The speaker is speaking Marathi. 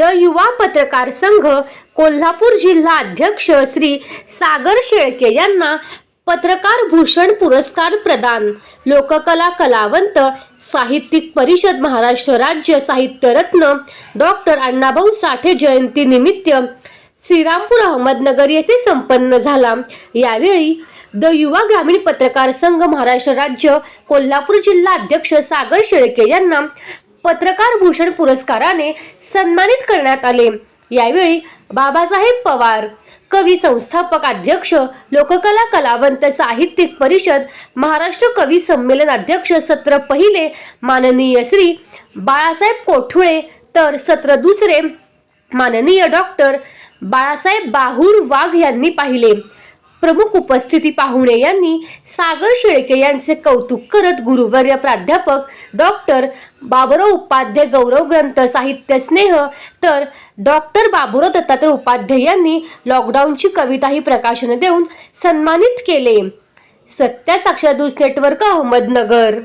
द युवा पत्रकार संघ कोल्हापूर जिल्हा अध्यक्ष श्री सागर शेळके यांना पत्रकार भूषण पुरस्कार प्रदान. लोककला कलावंत साहित्यिक परिषद महाराष्ट्र राज्य साहित्य रत्न डॉक्टर अण्णाभाऊ साठे जयंती निमित्त श्रीरामपूर अहमदनगर येथे संपन्न झाला. यावेळी द युवा ग्रामीण पत्रकार संघ महाराष्ट्र राज्य कोल्हापूर जिल्हा अध्यक्ष सागर शेळके यांना पत्रकार भूषण पुरस्काराने सन्मानित करण्यात आले. यावेळी बाबासाहेब पवार कवी संस्थापक अध्यक्ष लोककला कलावंत साहित्यिक परिषद महाराष्ट्र कवी संमेलन अध्यक्ष सत्र पहिले माननीय श्री बाळासाहेब कोठुळे तर सत्र दुसरे माननीय डॉक्टर बाळासाहेब बाहूर वाघ यांनी पाहिले. प्रमुख उपस्थिती पाहुणे यांनी सागर शेळके यांचे कौतुक करत गुरुवर्य प्राध्यापक डॉक्टर बाबुराव उपाध्याय गौरव ग्रंथ साहित्य स्नेह तर डॉक्टर बाबुराव दत्तात्रय उपाध्याय यांनी लॉकडाऊनची कविता ही प्रकाशन देऊन सन्मानित केले. सत्या साक्षर न्यूज नेटवर्क अहमदनगर.